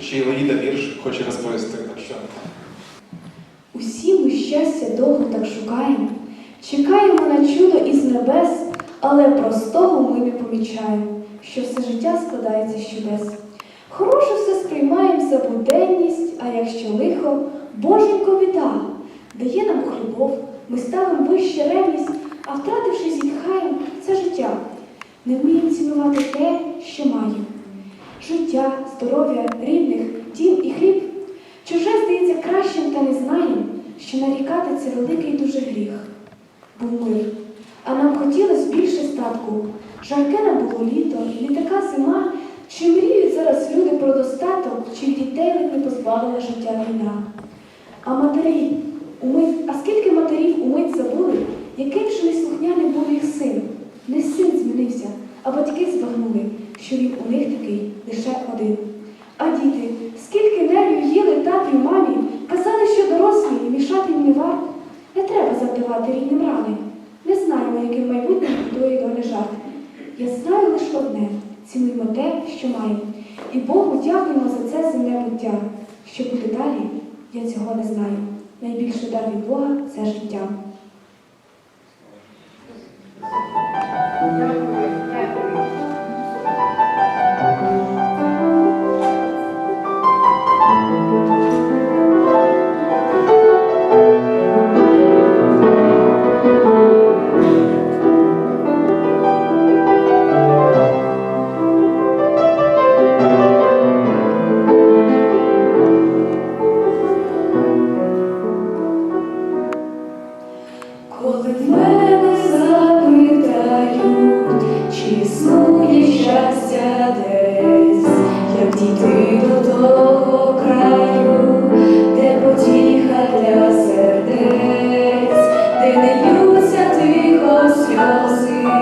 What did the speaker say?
чи Леїда вірш хоче розповісти. Так що Усі ми щастя довго так шукаємо, чекаємо на чудо із небес, але простого ми не помічаємо, що все життя складається з чудес. Хороше все сприймаємо за буденність, а якщо лихо, Боженько біда, дає нам Бог любов, ми ставимо вище ревність, а втративши зітхаємо це життя. Не вміємо цінувати те, що маємо. Життя, здоров'я, рідних, дім і хліб. Чуже здається кращим, та не знаємо, що нарікати це великий дуже гріх. Був мир, а нам хотілося більше статку. Жарке нам було літо, і не така зима. Чи мріють зараз люди про достаток, чи дітей ледь не позбавила життя війна? А матері, умить, а скільки матерів умить забули, яким же неслухняним був їх син? Не син змінився, а батьки збагнули, що він у них такий лише один. А діти, скільки нервів їли тату мамі, казали, що дорослі і мішати їм не варто. Не треба завдавати рани. Не знаємо, яким майбутнім готує доля жарт. Я знаю лише одне цінуємо те, що маємо. І Богу дякуємо за це земне буття. Що буде далі, я цього не знаю. Найбільший дар від Бога це життя. Коли в мене запитають, чи існує щастя десь, як дійти до того краю, де потіха для сердець, де не б'ються тихо сльози.